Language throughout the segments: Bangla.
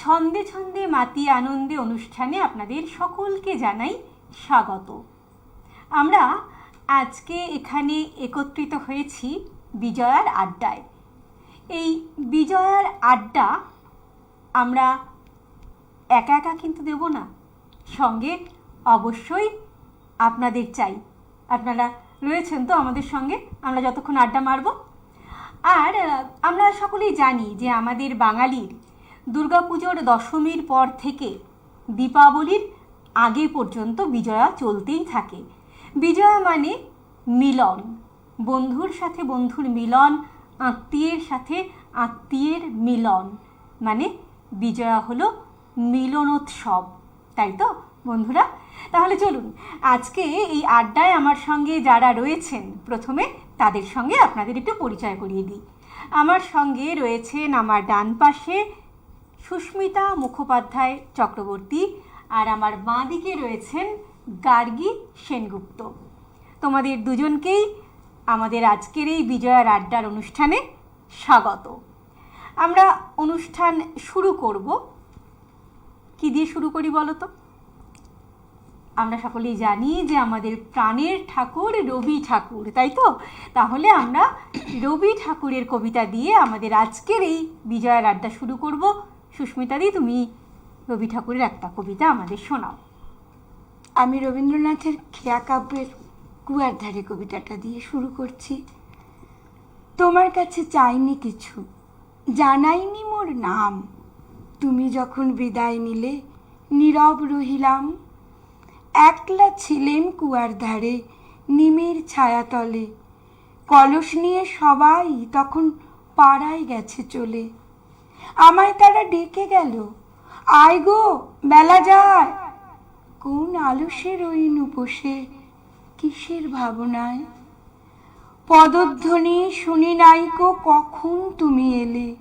ছন্দে ছন্দে মাতি আনন্দে অনুষ্ঠানে আপনাদের সকলকে জানাই স্বাগত। আমরা আজকে এখানে একত্রিত হয়েছি বিজয়ার আড্ডায়। এই বিজয়ার আড্ডা আমরা একা একা কিন্তু দেব না, সঙ্গে অবশ্যই আপনাদের চাই। আপনারা রয়েছেন তো আমাদের সঙ্গে, আমরা যতক্ষণ আড্ডা মারবো। আর আমরা সকলেই জানি যে আমাদের বাঙালির দুর্গাপুজোর দশমীর পর থেকে দীপাবলির আগে পর্যন্ত বিজয়া চলতেই থাকে। বিজয়া মানে মিলন। বন্ধুর সাথে বন্ধুর মিলন, আত্মীয়ের সাথে আত্মীয়ের মিলন। মানে বিজয়া হলো মিলনোৎসব। তাই তো, বন্ধুরা? তাহলে চলুন, আজকে এই আড্ডায় আমার সঙ্গে যারা রয়েছেন, প্রথমে তাদের সঙ্গে আপনাদের একটু পরিচয় করিয়ে দিই। আমার সঙ্গে রয়েছেন আমার ডান পাশে সুস্মিতা মুখোপাধ্যায় চক্রবর্তী আর আমার বাঁ দিকে রয়েছেন গার্গী সেনগুপ্ত। তোমাদের দুজনকেই আমাদের আজকের এই বিজয়ার আড্ডার অনুষ্ঠানে স্বাগত। আমরা অনুষ্ঠান শুরু করব। কি দিয়ে শুরু করি বলো তো? আমরা সকলেই জানি যে আমাদের প্রাণের ঠাকুর রবি ঠাকুর, তাই তো? তাহলে আমরা রবি ঠাকুরের কবিতা দিয়ে আমাদের আজকের এই বিজয়ার আড্ডা শুরু করব। সুস্মিতাদি তুমি রবি ঠাকুরের একটা কবিতা আমাদের শোনাও। আমি রবীন্দ্রনাথের খেয়া কাব্যের কুয়ার ধারে কবিতাটা দিয়ে শুরু করছি। তোমার কাছে চাইনি কিছু, জানাইনি মোর নাম। তুমি যখন বিদায় নিলে নীরব রহিলাম। একলা ছিলেম কুয়ার ধারে নিমের ছায়াতলে। কলস নিয়ে সবাই তখন পাড়ায় গেছে চলে। আমায় তারা ডেকে গেল। আয় গো বেলা যায়। কোন আলসে রইন উপসে কিসের ভাবনায়? পদধ্বনি শুনি নাই নাইকো কখন তুমি এলে?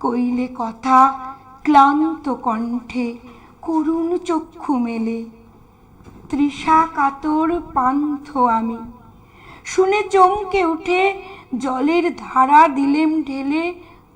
কইলে কথা ক্লান্ত কণ্ঠে, করুণ চক্ষু মেলে। তৃষা কাতর পান্থ আমি, শুনে চমকে উঠে, জলের ধারা দিলেম ঢেলে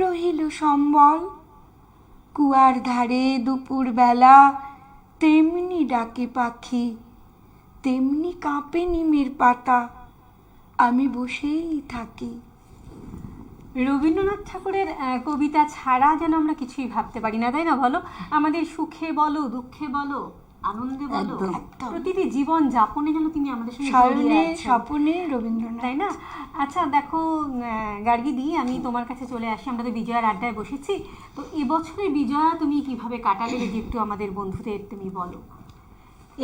রহিল সম্বল। কুয়ার ধারে দুপুর বেলা তেমনি ডাকে পাখি, তেমনি কাঁপে নিমের পাতা। আমি বসেই থাকি। রবীন্দ্রনাথ ঠাকুরের কবিতা ছাড়া যেন আমরা কিছুই ভাবতে পারি না, তাই না বলো? আমাদের সুখে বলো, দুঃখে বলো আনন্দে বলো। প্রতিটি জীবন যাপনে যেন তিনি আমাদের সঙ্গে জড়িয়ে স্বপনে রবীন্দ্রনাথ। তাই না? আচ্ছা দেখো গার্গি দি আমি তোমার কাছে চলে আসি। আমরা তো বিজয়ার আড্ডায় বসেছি। তো এবছরের বিজয়া তুমি কীভাবে কাটালে যদি একটু আমাদের বন্ধুদের তুমি বলো।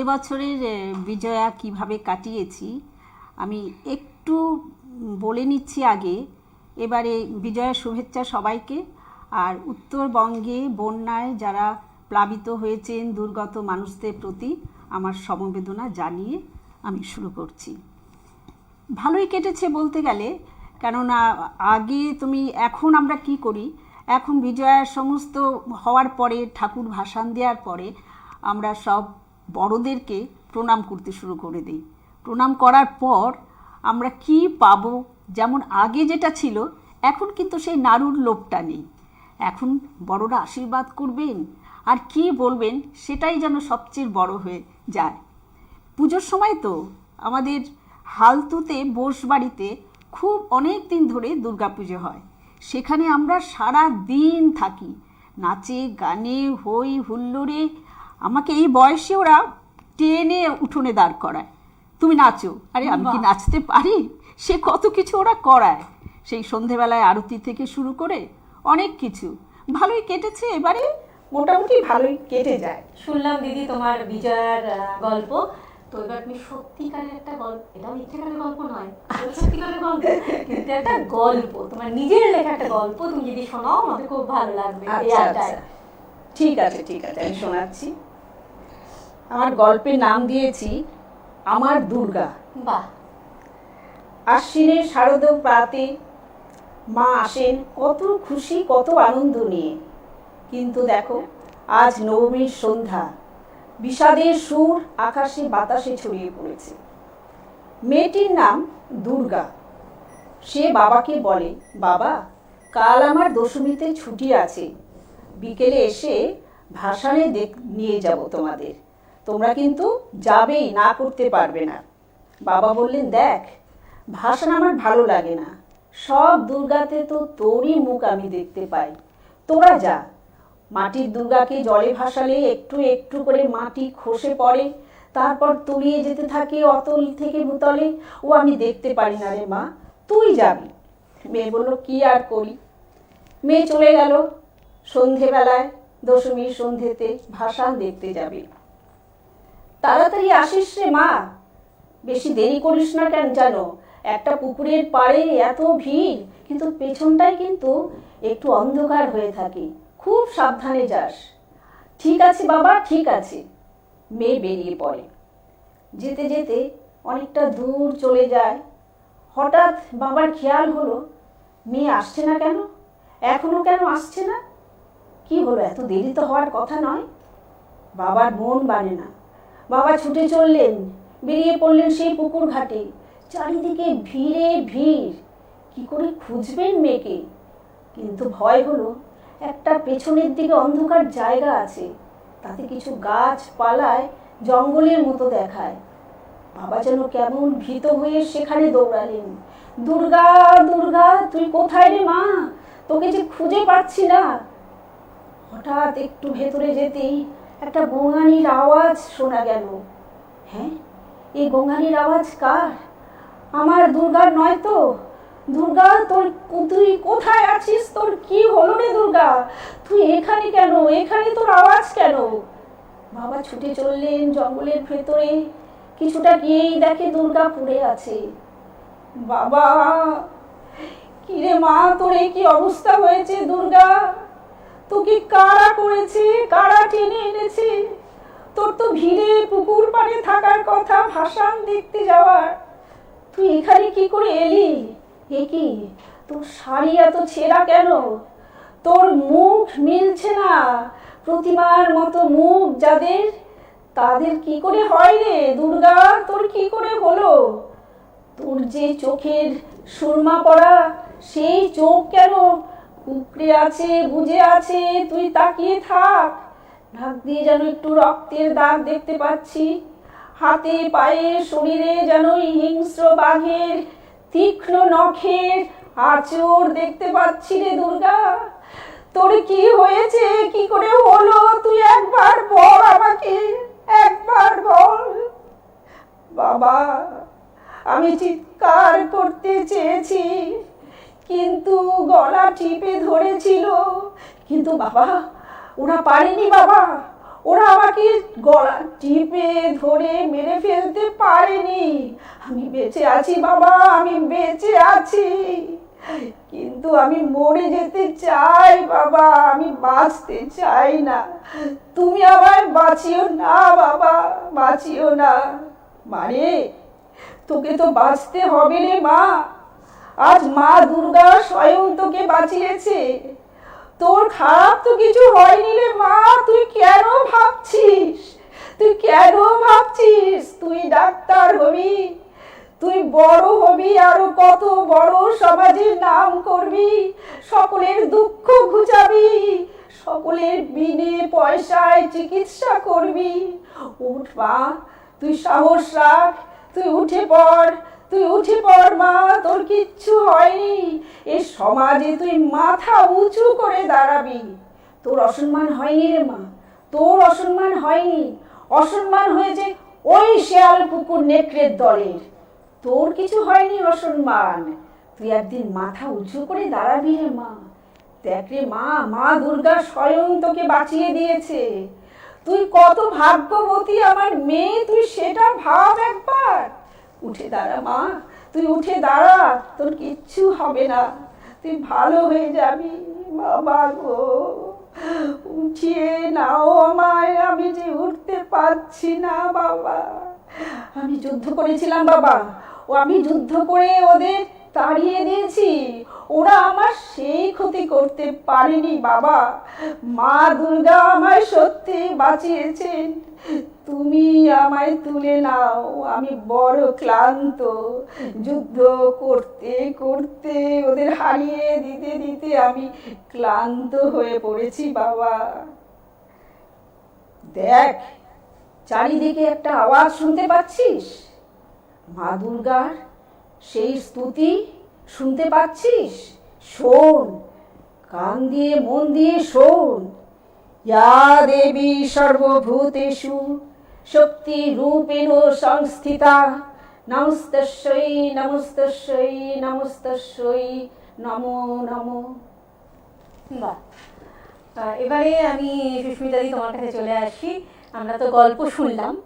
এবছরের বিজয়া কীভাবে কাটিয়েছি আমি একটু বলে নিচ্ছি আগে। এবারে বিজয়ার শুভেচ্ছা সবাইকে। আর উত্তরবঙ্গে বন্যায় যারা প্লাবিত হয়েছেন দুর্গত মানুষদের প্রতি আমার সমবেদনা জানিয়ে আমি শুরু করছি। ভালোই কেটেছে বলতে গেলে, কেননা আগে তুমি, এখন আমরা কি করি? এখন বিজয়ার সমস্ত হওয়ার পরে, ঠাকুর ভাসান দেওয়ার পরে, আমরা সব বড়দেরকে প্রণাম করতে শুরু করে দিই। প্রণাম করার পর আমরা কি পাব? যেমন আগে যেটা ছিল, এখন কিন্তু সেই নাড়ুর লোভটা নেই। এখন বড়রা আশীর্বাদ করবেন আর কি বলবেন সেটাই যেন সবচেয়ে বড় হয়ে যায়। পুজোর সময় তো আমাদের হালতুতে বোস বাড়িতে খুব অনেক দিন ধরে দুর্গাপুজো হয়। সেখানে আমরা সারা দিন থাকি। নাচে গানে হই হুল্লোড়ে। আমাকে এই বয়সে ওরা টেনে উঠোনে দাঁড় করায়। তুমি নাচো। আরে আমি কি নাচতে পারি? সে কত কিছু ওরা করায়। সেই সন্ধেবেলায় আরতি থেকে শুরু করে অনেক কিছু। ভালোই কেটেছে। এবারে মোটামুটি ভালোই কেটে যায়। শুনলাম দিদি তোমার বিজয়ার গল্প। তো এবার তুমি সত্যিকারের একটা গল্প এটা মিথ্যেকারের গল্প নয় সত্যিকারের গল্প কিন্তু একটা গল্প তোমার নিজের লেখা একটা গল্প তুমি যদি শোনাও আমাকে খুব ভালো লাগবে আচ্ছা। আচ্ছা। ঠিক আছে ঠিক আছে আমি শোনাচ্ছি। আমার গল্পের নাম দিয়েছি আমার দুর্গা। বাহ। আশ্বিনের শারদ প্রাতে মা আসেন কত খুশি কত আনন্দ নিয়ে। কিন্তু দেখো, আজ নবমীর সন্ধ্যা। বিষাদের সুর আকাশে বাতাসে ছড়িয়ে পড়েছে। মেয়েটির নাম দুর্গা। সে বাবাকে বলে, বাবা, কাল আমার দশমীতে ছুটি আছে। বিকেলে এসে ভাসানে নিয়ে যাব তোমাদের। তোমরা কিন্তু যাবেই, না করতে পারবে না। বাবা বললেন, দেখ, ভাসান আমার ভালো লাগে না। সব দুর্গাতে তো তোরই মুখ আমি দেখতে পাই। তোরা যা মাটির দুর্গাকে জলে ভাসালে একটু একটু করে মাটি খসে পড়ে। তারপর তলিয়ে যেতে থাকে অতল থেকে ভূতলে। ও আমি দেখতে পারি না রে মা, তুই যাবি। মেয়ে বলল, কি আর করি? মেয়ে চলে গেল। সন্ধেবেলায়, দশমীর সন্ধেতে ভাসান দেখতে যাবে। তাড়াতাড়ি আসিস রে মা। বেশি দেরি করিস না কেন জানো? একটা পুকুরের পাড়ে এত ভিড়, কিন্তু পেছনটাই কিন্তু একটু অন্ধকার হয়ে থাকে। খুব সাবধানে যাস। ঠিক আছে বাবা, ঠিক আছে। মেয়ে বেরিয়ে পড়ে। যেতে যেতে অনেকটা দূর চলে যায়। হঠাৎ বাবার খেয়াল হলো, মেয়ে আসছে না কেন? এখনও কেন আসছে না? কি হলো, এত দেরি তো হওয়ার কথা নয়? বাবার মন বানে না। বাবা ছুটে চললেন, বেরিয়ে পড়লেন সেই পুকুর ঘাটে। চারিদিকে ভিড়ে ভিড়। কি করে খুঁজবেন মেয়েকে? কিন্তু ভয় হলো একটা পেছনের দিকে অন্ধকার জায়গা আছে। তাতে কিছু গাছ পালায় জঙ্গলের মতো দেখায়। বাবা যেন কেমন ভীত হয়ে সেখানে দৌড়ালেন। দুর্গা দুর্গা, তুই কোথায় রে মা? তোকে যে খুঁজে পাচ্ছি না। হঠাৎ একটু ভেতরে যেতেই একটা গোঙানির আওয়াজ শোনা গেল। হ্যাঁ এই গোঙানির আওয়াজ কার? আমার দুর্গার নয় তো? দুর্গা, তোর তুই কোথায় আছিস? তোর কি হলো রে দুর্গা? তুই এখানে কেন? এখানে তোর আওয়াজ কেন? বাবা ছুটে চললেন জঙ্গলের ভেতরে। কিছুটা গিয়েই দেখে দুর্গা পড়ে আছে। বাবা, কিরে মা, তোর এই কি অবস্থা হয়েছে দুর্গা? তোকে কারা করেছে? কারা টেনে এনেছে? তোর তো ভিড়ে পুকুর পাড়ে থাকার কথা, ভাসান দেখতে যাওয়ার। তুই এখানে কি করে এলি? এ কি? তোর শাড়ি এত ছেঁড়া কেন? তোর মুখ মিলছে না। প্রতিমার মতো মুখ যাদের, তাদের কি করে হয় রে? দুর্গা, তোর কি করে হলো? তোর যে চোখের সুরমা পড়া সেই চোখ কেন কুকড়ে আছে বুঝে আছে? তুই তাকিয়ে থাক। নাক দিয়ে যেন একটু রক্তের দাগ দেখতে পাচ্ছি। হাতে, পায়ে, শরীরে যেন হিংস্র বাঘের তীক্ষ্ণ নখের আচর দেখতে পাচ্ছি রে দুর্গা। তোর কি হয়েছে? কি করে হলো? তুই একবার বল আমাকে, একবার বল। বাবা, আমি চিৎকার করতে চেয়েছি, কিন্তু গলা টিপে ধরেছিল। কিন্তু বাবা, ওরা পারেনি বাবা। ওরা আমাকে গলা টিপে ধরে মেরে ফেলতে পারেনি। আমি বেঁচে আছি বাবা, আমি বেঁচে আছি। কিন্তু আমি মরে যেতে চাই বাবা, আমি বাঁচতে চাই না। তুমি আমায় বাঁচিও না বাবা, বাঁচিও না। মারে তোকে তো বাঁচতে হবে রে মা। আজ মা দুর্গা স্বয়ং তোকে বাঁচিয়েছে। তোর খারাপ তো কিছু হয়নি রে মা, তুই কেন ভাবছিস? তুই কেন ভাবছিস? তুই ডাক্তার হবি। তুই বড় হবি আরও কত বড় সমাজের নাম করবি। সকলের দুঃখ ঘুচাবি। সকলের বিনে পয়সায় চিকিৎসা করবি। উঠ মা তুই সাহস রাখ। তুই উঠে পড়। তুই উঠে পড়, মা। তোর কিচ্ছু হয়নি। এ সমাজে তুই মাথা উঁচু করে দাঁড়াবি। তোর অসম্মান হয়নি রে মা। তোর অসম্মান হয়নি। অসম্মান হয়েছে ওই শেয়াল কুকুর নেকড়ের দলের। তোর কিছু হয়নি অসম্মান। তুই একদিন মাথা উঁচু করে দাঁড়াবি রে মা। দেখ রে মা মা দুর্গা স্বয়ং তোকে বাঁচিয়ে দিয়েছে। তুই কত ভাগ্যবতী আমার মেয়ে, তুই সেটা ভাব একবার। উঠে দাঁড়া মা, তুই উঠে দাঁড়া, তোর কিচ্ছু হবে না। তুই ভালো হয়ে যাবি, বাবা গো। উঠিয়ে নাও আমায়, আমি যে উঠতে পারছি না, বাবা। আমি যুদ্ধ করেছিলাম, বাবা। ও, আমি যুদ্ধ করে ওদের তাড়িয়ে দিয়েছি। ওরা আমার সেই ক্ষতি করতে পারেনি, বাবা। মা দুর্গা আমায় সত্যি বাঁচিয়েছেন। তুমি আমায় তুলে নাও, আমি বড় ক্লান্ত। যুদ্ধ করতে করতে, ওদের হারিয়ে দিতে দিতে আমি ক্লান্ত হয়ে পড়েছি, বাবা। দেখ, চারিদিকে একটা আওয়াজ শুনতে পাচ্ছিস? মা দুর্গার সেই স্তুতি শুনতে পাচ্ছিস? শোন, কান দিয়ে, মন দিয়ে শোন। ইয়া দেবী সর্বভূতেষু, শক্তি রূপেণ সংস্থিতা। নমস্তস্যই নমস্তস্যই নমস্তস্যই, নমো নমো। বাহ। এবারে আমি সুস্মিতাদি তোমার কাছে চলে আসি। আমরা তো গল্প শুনলাম।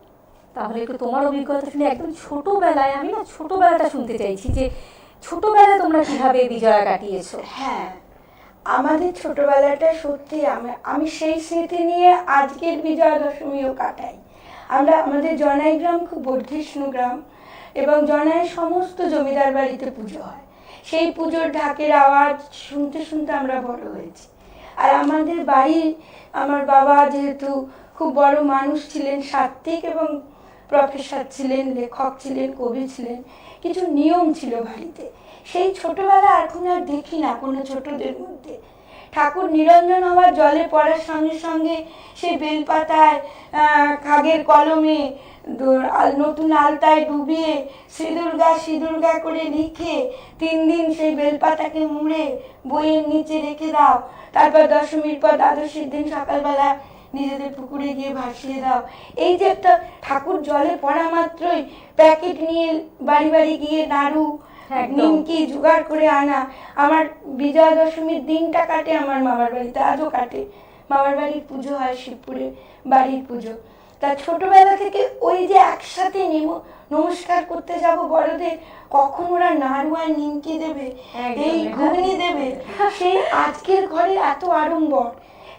তাহলে একটু তোমার অভিজ্ঞতা শুনে একদম ছোটবেলায় আমি না ছোটবেলাটা শুনতে চাইছি যে ছোটবেলায় তোমরা কীভাবে বিজয়া কাটিয়েছো? হ্যাঁ আমাদের ছোটবেলাটা সত্যি আমি আমি সেই স্মৃতি নিয়ে আজকের বিজয়া দশমীও কাটাই। আমরা, আমাদের জনাই গ্রাম খুব বর্ধিষ্ণু গ্রাম এবং জনায় সমস্ত জমিদার বাড়িতে পুজো হয়। সেই পুজোর ঢাকের আওয়াজ শুনতে শুনতে আমরা বড় হয়েছি। আর আমাদের বাড়ি, আমার বাবা যেহেতু খুব বড় মানুষ ছিলেন সাত্ত্বিক এবং প্রফেসর ছিলেন, লেখক ছিলেন, কবি ছিলেন, কিছু নিয়ম ছিল বাড়িতে। সেই ছোটবেলা এখন আর দেখি না কোনো ছোটদের মধ্যে। ঠাকুর নিরঞ্জন হওয়ার জলে পড়ার সঙ্গে সঙ্গে সে বেলপাতায় খাগের কলমে নতুন আলতায় ডুবিয়ে শ্রী দুর্গা শ্রী দুর্গা করে লিখে তিন দিন সেই বেলপাতাকে মুড়ে বইয়ের নিচে রেখে দাও। তারপর দশমীর পর দ্বাদশীর দিন সকালবেলা নিজেদের পুকুরে গিয়ে ভাসিয়ে দাও। এই যে একটা ঠাকুর জলে পড়া মাত্রই প্যাকেট নিয়ে বাড়ি বাড়ি গিয়ে নাড়ু নিমকি জোগাড় করে আনা। আমার বিজয়া দশমীর দিনটা কাটে আমার মামার বাড়িতে আজও কাটে। মামার বাড়ির পুজো হয় শিবপুরে বাড়ির পুজো। তা ছোটবেলা থেকে ওই যে একসাথে নেম- নমস্কার করতে যাব বড়দের কখন ওরা নাড়ু আর নিমকি দেবে? এই ঘুগনি দেবে? সেই আজকের ঘরে এত আড়ম্বর।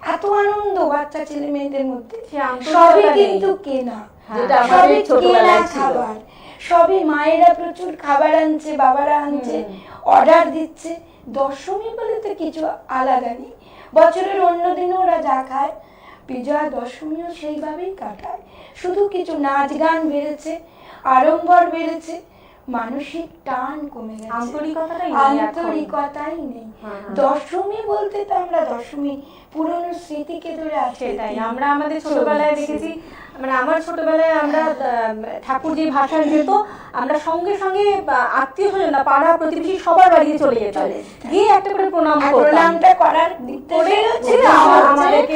এত আনন্দ বাচ্চা ছেলে মেয়েদের মধ্যে। সবই কিন্তু কেনা। সবই কেনা খাবার। সবই মায়েরা প্রচুর খাবার আনছে বাবারা আনছে অর্ডার দিচ্ছে। দশমী বলে তো কিছু আলাদা নেই। বছরের অন্য দিনও ওরা যা খায় বিজয়া দশমীও সেইভাবেই কাটায়। শুধু কিছু নাচ গান বেড়েছে আড়ম্বর বেড়েছে মানসিক টান কমে গেছে। আন্তরিকতাই নেই। হ্যাঁ, হ্যাঁ। দশমী বলতে তো আমরা দশমী পুরনো স্মৃতিকে ধরে আছি সেটাই আমরা আমাদের ছোটবেলায় দেখেছি মানে আমার ছোটবেলায় আমরা ঠাকুর যে ভাষায় যেত আমরা সঙ্গে সঙ্গে আত্মীয় স্বজন না পাড়া প্রতিবেশী সবার বাড়িতে চলে যেতাম। গিয়ে একটা করে প্রণাম আর প্রণামটা করার দিকটা করে আমাদেরকে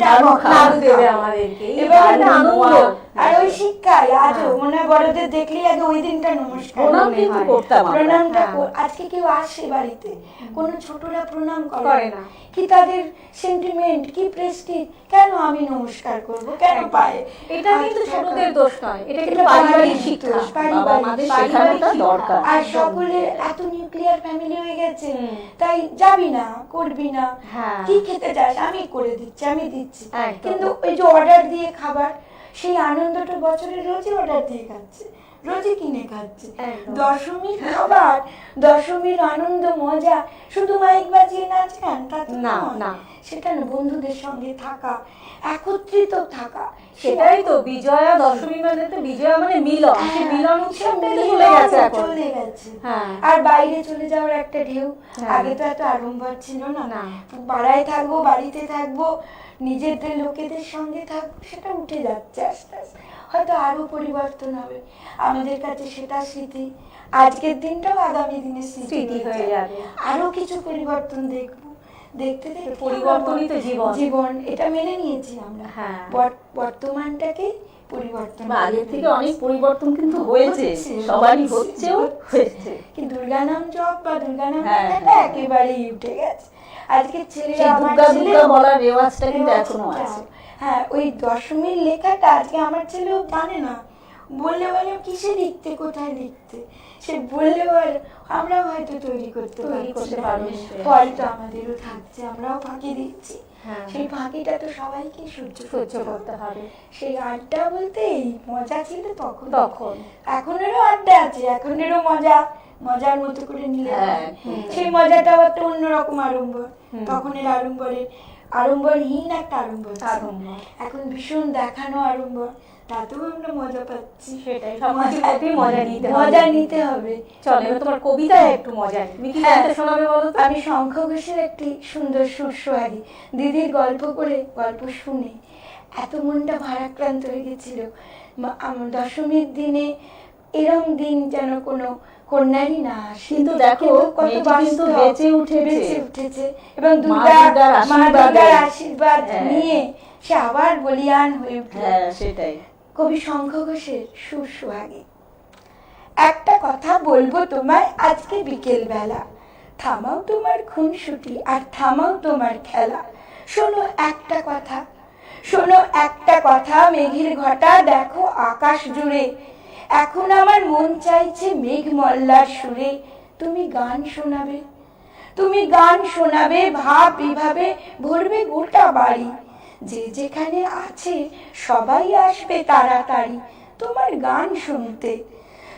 নাড়ু দেবে আমাদেরকে। এবং একটা আনন্দ। আর ওই শিক্ষায় আজও মনে বড়দের দেখলেই আগে ওই দিনটা নমস্কার প্রণাম কিন্তু হয়। করতাম প্রণামটা হ্যাঁ। আজকে কেউ আসে বাড়িতে কোনো ছোটরা প্রণাম করে না। কি তাদের সেন্টিমেন্ট কি প্রেস্টিজ কেন আমি নমস্কার করব? কেন পায়ে? এটা কিন্তু ছোটদের দোষ নয়। এটা কিন্তু পারিবারিক শিক্ষা। পারিবারিক দরকার। আর। সকলের এত নিউক্লিয়ার ফ্যামিলি হয়ে গেছে। তাই যাবি না করবি না। হ্যাঁ। কি খেতে চাস? আমি করে দিচ্ছি আমি দিচ্ছি। কিন্তু ওই যে অর্ডার দিয়ে খাবার সেই আনন্দটা বছরে রোজই অর্ডার দিয়ে খাচ্ছে। রোজই কিনে খাচ্ছে দশমীর খাবার দশমীর আনন্দ মজা শুধু মাইক বাজিয়ে নাচ গান তা না, না। সেটা না বন্ধুদের সঙ্গে থাকা একত্রিত থাকা। সেটাই তো বিজয়া দশমী মানে তো বিজয়া মানে মিলন। হ্যাঁ, মিলন উৎসবটাই তো চলে গেছে এখন। চলে গেছে। হ্যাঁ। আর বাইরে চলে যাওয়ার একটা ঢেউ হ্যাঁ। আগে তো এত আড়ম্বর ছিল না। না। পাড়ায় থাকব বাড়িতে থাকব নিজেদের লোকেদের সঙ্গে থাকব সেটা উঠে যাচ্ছে আস্তে আস্তে। হয়তো আরও পরিবর্তন হবে। আমাদের কাছে সেটা স্মৃতি। আজকের দিনটাও আগামী দিনের স্মৃতি হয়ে যাবে। যাবে। আরও কিছু পরিবর্তন দেখব। দেখতে দেখতে পরিবর্তনই তো জীবন। জীবন। এটা মেনে নিয়েছি আমরা। হ্যাঁ। বর্তমানটাকে পরিবর্তন আগের থেকে অনেক পরিবর্তন কিন্তু হয়েছে। সবারই হচ্ছে, হচ্ছেও হয়েছে। দুর্গা নাম জপ বা দুর্গা নাম হ্যাঁ, হ্যাঁ। একেবারেই উঠে গেছে। আজকে ছেলে আমার ছেলে বলার রেওয়াজটা কিন্তু এখনও আছে। হ্যাঁ ওই দশমীর লেখাটা আজকে আমার ছেলেও জানে না। বললে বলে কিসে লিখতে কোথায় লিখতে? সে বললে বলে আমরাও হয়তো তৈরি করতে পারব ফলটা আমাদেরও থাকছে আমরাও ফাঁকি দিচ্ছি। হ্যাঁ। সেই ফাঁকিটা তো সবাইকে সহ্য সহ্য করতে হবে। সেই আড্ডা বলতে এই মজা ছিল তখন। তখন। এখনেরও আড্ডা আছে এখনেরও মজা। মজার মতো করে নিলে হ্যাঁ, হয়। সেই মজাটাও একটা অন্যরকম আড়ম্বর। তখনের আড়ম্বরের আড়ম্বরহীন একটা আড়ম্বর এখন ভীষণ দেখানো আড়ম্বর। তাতেও আমরা মজা পাচ্ছি। সেটাই, সব মজা নিতে মজা নিতে হবে। চলো তোমার কবিতায় একটু মজা তুমি কি হ্যাঁ। শোনাবে বলো আমি শঙ্খ ঘোষের একটি সুন্দর সুর দিদির গল্প করে গল্প শুনে এত মনটা ভারাক্রান্ত হয়ে গেছিল। দশমীর দিনে এরম দিন যেন কোনো কন্যারই না কিন্তু দেখো, কত কিন্তু বেঁচে উঠেছে। বেঁচে উঠেছে। এবং দুর্গা মা দুর্গার আশীর্বাদ হ্যাঁ। নিয়ে সে আবার বলিয়ান হয়ে উঠল। হ্যাঁ সেটাই। কবি শঙ্খ ঘোষের সুর সোহাগে একটা কথা বলব তোমায় আজকে বিকেল বেলা থামাও তোমার খুনসুটি আর থামাও তোমার খেলা। শোনো একটা কথা শোনো একটা কথা মেঘের ঘটা দেখো আকাশ জুড়ে। এখন আমার মন চাইছে মেঘ মল্লার সুরে। তুমি গান শোনাবে। তুমি গান শোনাবে, ভাব বিভাবে ভরবে গোটা বাড়ি। যে যেখানে আছে সবাই আসবে তাড়াতাড়ি তোমার গান শুনতে।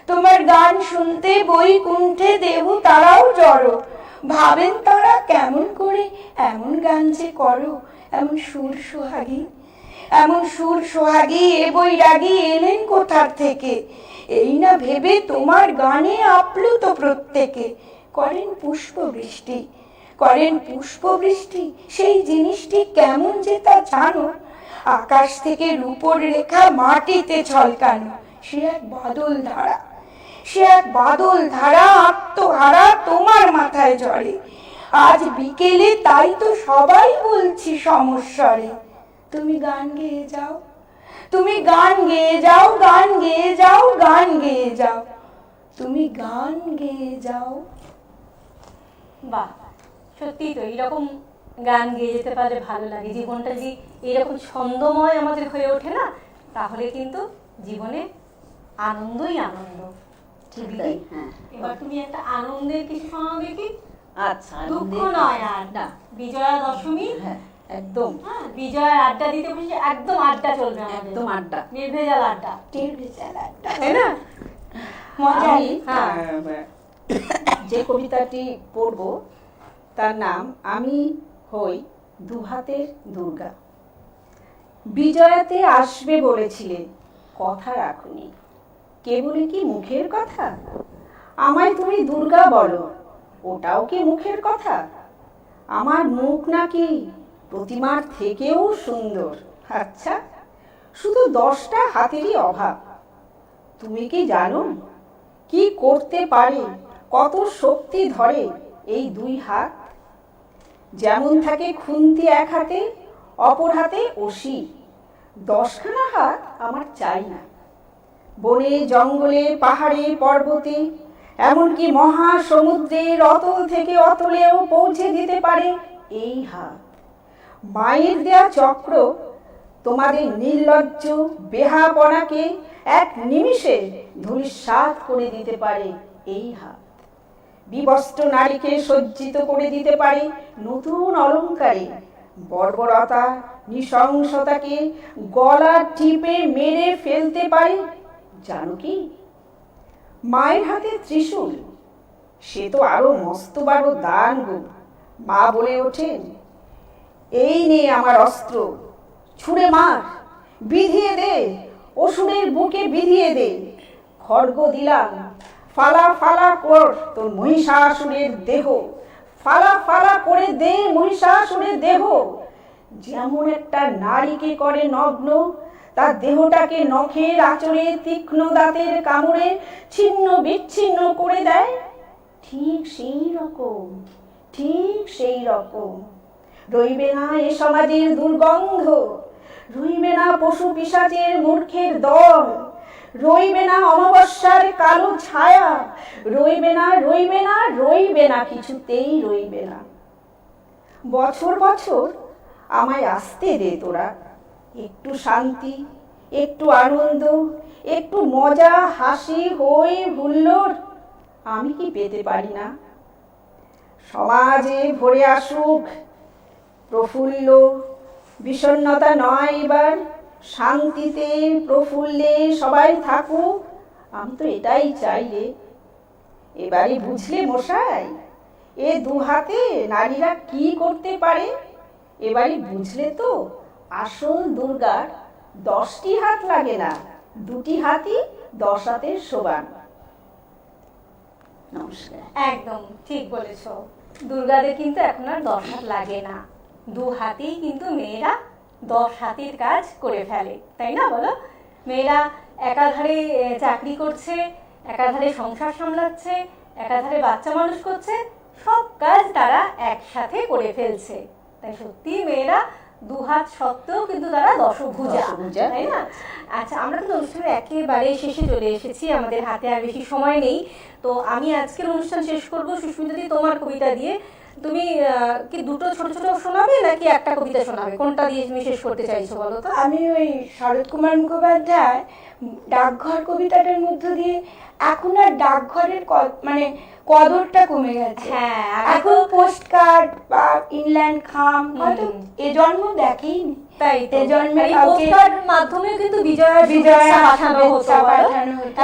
তোমার গান শুনতে বই কুণ্ঠে দেবু তারাও জড়ো। ভাবেন তারা কেমন করে, এমন গান যে করো, এমন সুর সোহাগী। এমন সুর সোহাগী এ বৈরাগী এলেন কোথার থেকে? এই না ভেবে তোমার গানে আপ্লুত প্রত্যেকে। করেন পুষ্প বৃষ্টি, করেন পুষ্প বৃষ্টি, সেই জিনিসটি কেমন যে তা জানো? আকাশ থেকে রূপর রেখা মাটিতে ছলকানো। সে এক বাদল ধারা, সে এক বাদল ধারা আত্মহারা তোমার মাথায় ঝরে। আজ বিকেলে তাই তো সবাই বলছি সমস্যারে তুমি গান গেয়ে যাও। তুমি গান গেয়ে যাও গান গেয়ে যাও গান গেয়ে যাও। তুমি গান গেয়ে যাও। বাহ সত্যি তো এইরকম গান গেয়ে যেতে পারলে ভালো লাগে। জীবনটা যদি এরকম ছন্দময় আমাদের হয়ে ওঠে না তাহলে কিন্তু জীবনে আনন্দই আনন্দ। ঠিক তাই, হ্যাঁ। এবার তুমি একটা আনন্দের কিছু শোনাবে কি? আচ্ছা দুঃখ নয় আর। না। বিজয়া দশমী হ্যাঁ। একদম। হ্যাঁ বিজয়ার আড্ডা দিতে বসে একদম আড্ডা চলবে আমাদের। একদম আড্ডা। নির্ভেজাল আড্ডা। টের বেচারা তাই না? মজা। হ্যাঁ। যে কবিতাটি পড়ব তার নাম আমি হই দুহাতের দুর্গা। বিজয়াতে আসবে বলেছিলে কথা রাখুনি। কেবলই কি মুখের কথা? আমায় তুমি দুর্গা বলো ওটাও কি মুখের কথা? আমার মুখ নাকি প্রতিমার থেকেও সুন্দর। আচ্ছা শুধু দশটা হাতেরই অভাব। তুমি কি জানো কি করতে পারে, কত শক্তি ধরে এই দুই হাত? যেমন থাকে খুন্তি এক হাতে, অপর হাতে অসি দশখানা হাত আমার চাই না। বনে, জঙ্গলে, পাহাড়ে, পর্বতে, এমনকি মহা সমুদ্রের অতল থেকে অতলেও পৌঁছে দিতে পারে এই হাত। মায়ের দেয়া চক্র তোমাদের নির্লজ্জ বেহাপনাকে এক নিমিষে ধূলিসাৎ করে দিতে পারে এই হাত। বিবস্ত্র নারীকে সজ্জিত করে দিতে পারে নতুন অলংকারে বর্বরতা, নৃশংসতাকে গলা টিপে মেরে ফেলতে পারে, জানো কি? মায়ের হাতে ত্রিশূল, সে তো আরও মস্ত বড় দান মা বলে ওঠেন এই নে আমার অস্ত্র। ছুঁড়ে মার। বিধিয়ে দে। অসুরের বুকে বিধিয়ে দে। খড়গ দিলাম। ফালা ফালা কর তোর মহিষাসুরের দেহ। ফালা ফালা করে দে মহিষাসুরের দেহ। যেমন একটা নারীকে করে নগ্ন, তার দেহটাকে নখের আঁচড়ে তীক্ষ্ণ দাঁতের কামড়ে ছিন্ন বিচ্ছিন্ন করে দেয়। ঠিক সেই রকম, ঠিক সেই রকম। রইবে না এ সমাজের দুর্গন্ধ। রইবে না পশু পিসাচের মূর্খের দল। রইবে না অমাবস্যার কালো ছায়া। রইবে না রইবে না রইবে না, কিছুতেই রইবে না। বছর বছর আমায় আসতে দে তোরা। একটু শান্তি, একটু আনন্দ, একটু মজা, হাসি, হই, হুল্লোড় আমি কি পেতে পারি না? সমাজে ভরে আসুক প্রফুল্ল, বিষণ্ণতা নয় এবার। শান্তিতে প্রফুল্লে সবাই থাকুক। আমি তো এটাই চাই রে। এবারে বুঝলে মশাই, এ দু হাতে নারীরা কি করতে পারে? এবারে বুঝলে তো, আসল দুর্গার দশটি হাত লাগে না, দুটি হাতই দশ হাতের সমান। নমস্কার। একদম ঠিক বলেছ। দুর্গাদের কিন্তু এখন আর দশ হাত লাগে না। দু হাতেই কিন্তু মেয়েরা দশ হাতের কাজ করে ফেলে তাই না বলো? মেয়েরা একাধারে চাকরি করছে একাধারে সংসার সামলাচ্ছে একাধারে বাচ্চা মানুষ করছে সব কাজ তারা একসাথে করে ফেলছে। তাই সত্যি মেয়েরা দু হাত সত্ত্বেও কিন্তু তারা দশভুজা। তাই না? আচ্ছা আমরা কিন্তু অনুষ্ঠানের একেবারে শেষে চলে এসেছি আমাদের হাতে আর বেশি সময় নেই। তো আমি আজকের অনুষ্ঠান শেষ করব। সুস্মিতা দি তোমার কবিতা দিয়ে তুমি কি দুটো ছোট ছোট শোনাবে নাকি একটা কবিতা শোনাবে? কোনটা দিয়ে তুমি শেষ করতে চাইছো বলো তো? আমি ওই শরৎ কুমার মুখোপাধ্যায় ডাকঘর কবিতাটার মধ্য দিয়ে এখন আর ডাকঘরের মানে কদরটা কমে গেছে। হ্যাঁ, এখন পোস্ট কার্ড বা ইনল্যান্ড খাম হুম। এ জন্ম দেখেইনি। তাই এ জন্মে কাউকে মাধ্যমে কিন্তু বিজয়া বিজয়া পাঠানো হতো।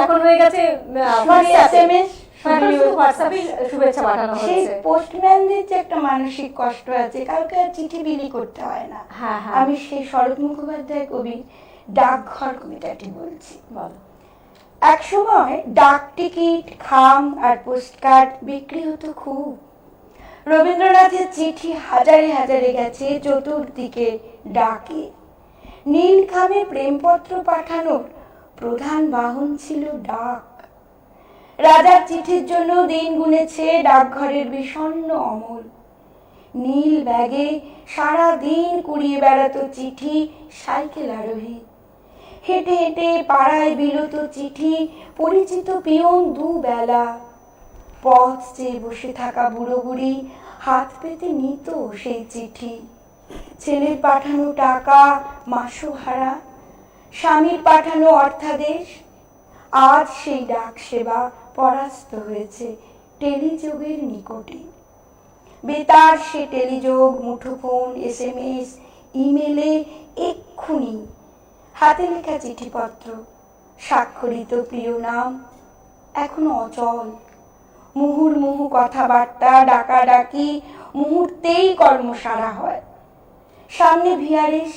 এখন হয়ে গেছে শুভেচ্ছা পাঠানো সেই পোস্টম্যানদের যে একটা মানসিক কষ্ট আছে কাউকে আর চিঠি বিলি করতে হয় না। হ্যাঁ। আমি সেই শরৎ মুখোপাধ্যায় কবি ডাকঘর কবিতাটি বলছি। বলো। এক সময় ডাক টিকিট খাম আর পোস্টকার্ড বিক্রি হতো খুব। রবীন্দ্রনাথের চিঠি হাজারে হাজারে গেছে চতুর্দিকে ডাকে। নীল খামে প্রেমপত্র পাঠানোর প্রধান বাহন ছিল ডাক। রাজার চিঠির জন্য দিন গুনেছে ডাকঘরের বিষণ্ণ অমল। নীল ব্যাগে সারা দিন কুড়িয়ে বেড়াতো চিঠি সাইকেল আরোহী। হেঁটে হেঁটে পাড়ায় বিলত চিঠি পরিচিত পিয়ন দুবেলা পথ চেয়ে বসে থাকা বুড়ো বুড়ি হাত পেতে নিত সেই চিঠি। ছেলের পাঠানো টাকা মাসু মাসোহারা, স্বামীর পাঠানো অর্থাদেশ, আজ সেই ডাক সেবা পরাস্ত হয়েছে টেলিযোগের নিকটে। বেতার সে টেলিযোগ, মুঠোফোন এস এম এস ইমেলে এক্ষুনি হাতে লেখা চিঠিপত্র, স্বাক্ষরিত প্রিয় নাম, এখনও অচল। মুহুর্মুহু কথাবার্তা, ডাকাডাকি, মুহূর্তেই কর্ম সারা হয়। সামনে ভিয়ারিস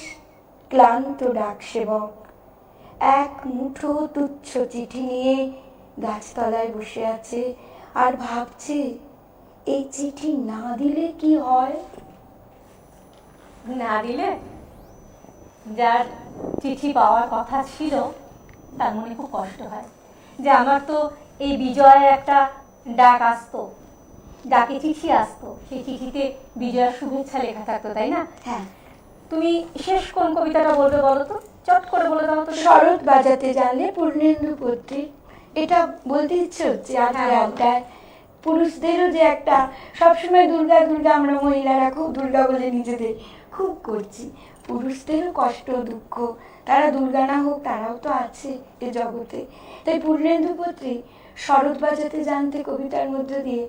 ক্লান্ত ডাক সেবক এক মুঠো তুচ্ছ চিঠি নিয়ে গাছতলায় বসে আছে আর ভাবছে এই চিঠি না দিলে কি হয়? না দিলে? যার চিঠি পাওয়ার কথা ছিল তার মনে খুব কষ্ট হয়। যে আমার তো এই বিজয়ে একটা ডাক আসতো ডাকে চিঠি আসতো। সেই চিঠিতে বিজয়ার শুভেচ্ছা লেখা থাকতো তাই না? হ্যাঁ। তুমি শেষ কোন কবিতাটা বলবে বলো তো? চট করে বলে দাও তো। শরৎ বাজাতে জানলে পূর্ণেন্দু পত্রিক এটা বলতে ইচ্ছে হচ্ছে হ্যাঁ, আড্ডায়। পুরুষদেরও যে একটা সবসময় দুর্গা দুর্গা আমরা মহিলারা খুব দুর্গা বলে নিজেদের খুব করছি। পুরুষদেরও কষ্ট দুঃখ তারা দুর্গা না হোক তারাও তো আছে এ জগতে। তাই পূর্ণেন্দু পত্রিক শরৎ বাজাতে জানতে কবিতার মধ্য দিয়ে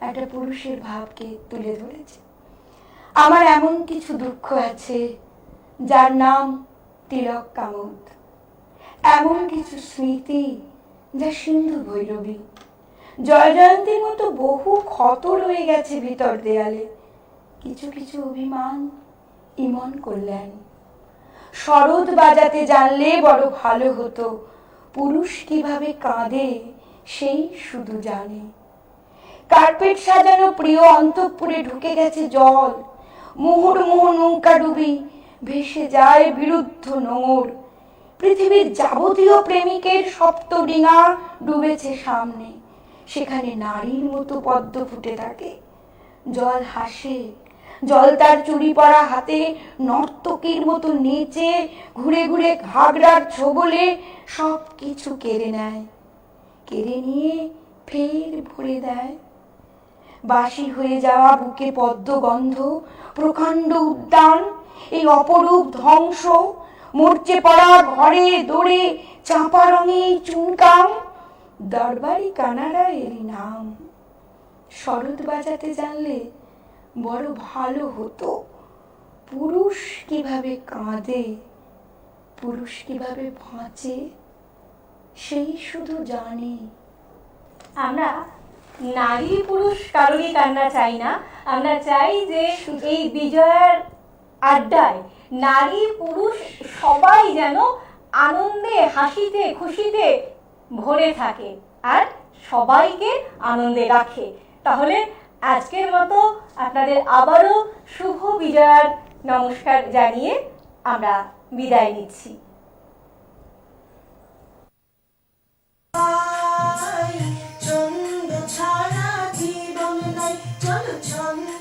একটা পুরুষের ভাবকে তুলে ধরেছে। আমার এমন কিছু দুঃখ আছে যার নাম তিলক কামত। এমন কিছু স্মৃতি যা সিন্ধু ভৈরবী। জয়জয়ন্তীর মতো বহু ক্ষত রয়ে গেছে ভিতর দেয়ালে। কিছু কিছু অভিমান ইমন কল্যাণ শরৎ বাজাতে জানলে বড় ভালো হতো, পুরুষ কীভাবে কাঁদে সেই শুধু জানে। কার্পেট সাজানো প্রিয় অন্তঃপুরে ঢুকে গেছে জল। মুহুর্মুহ নৌকা ডুবি, ভেসে যায় বিরুদ্ধ নোঙর। পৃথিবীর যাবতীয় প্রেমিকের সপ্ত ডিঙা ডুবেছে সামনে। সেখানে নারীর মতো পদ্ম ফুটে থাকে। জল হাসে। জলতার চুরি পরা হাতে নর্তকীর মতো নেচে ঘুরে ঘুরে ঘাগড়ার ছোবলে সব কিছু কেড়ে নেয়। কেড়ে নিয়ে ফের ভরে দেয়। বাসি হয়ে যাওয়া বুকে পদ্ম গন্ধ প্রকাণ্ড উদ্যান, এই অপরূপ ধ্বংস মরচে পড়া ঘরে দৌড়ে চাপা রঙে চুনকাম দরবারি কানাড়া এর নাম। শরৎ বাজাতে জানলে বড় ভালো হতো। পুরুষ কীভাবে কাঁদে পুরুষ কীভাবে বাঁচে সেই শুধু জানে। আমরা নারী পুরুষ কারোরই কান্না চাই না। আমরা চাই যে এই বিজয়ার আড্ডায় নারী, পুরুষ সবাই যেন আনন্দে, হাসিতে, খুশিতে ভরে থাকে আর সবাইকে আনন্দে রাখে। তাহলে আজকের মতো আপনাদের আবারও শুভ বিজয়ার নমস্কার জানিয়ে আমরা বিদায় নিচ্ছি। চন্দ্র ছাড়া জীবন নাই, চলো ছন্দ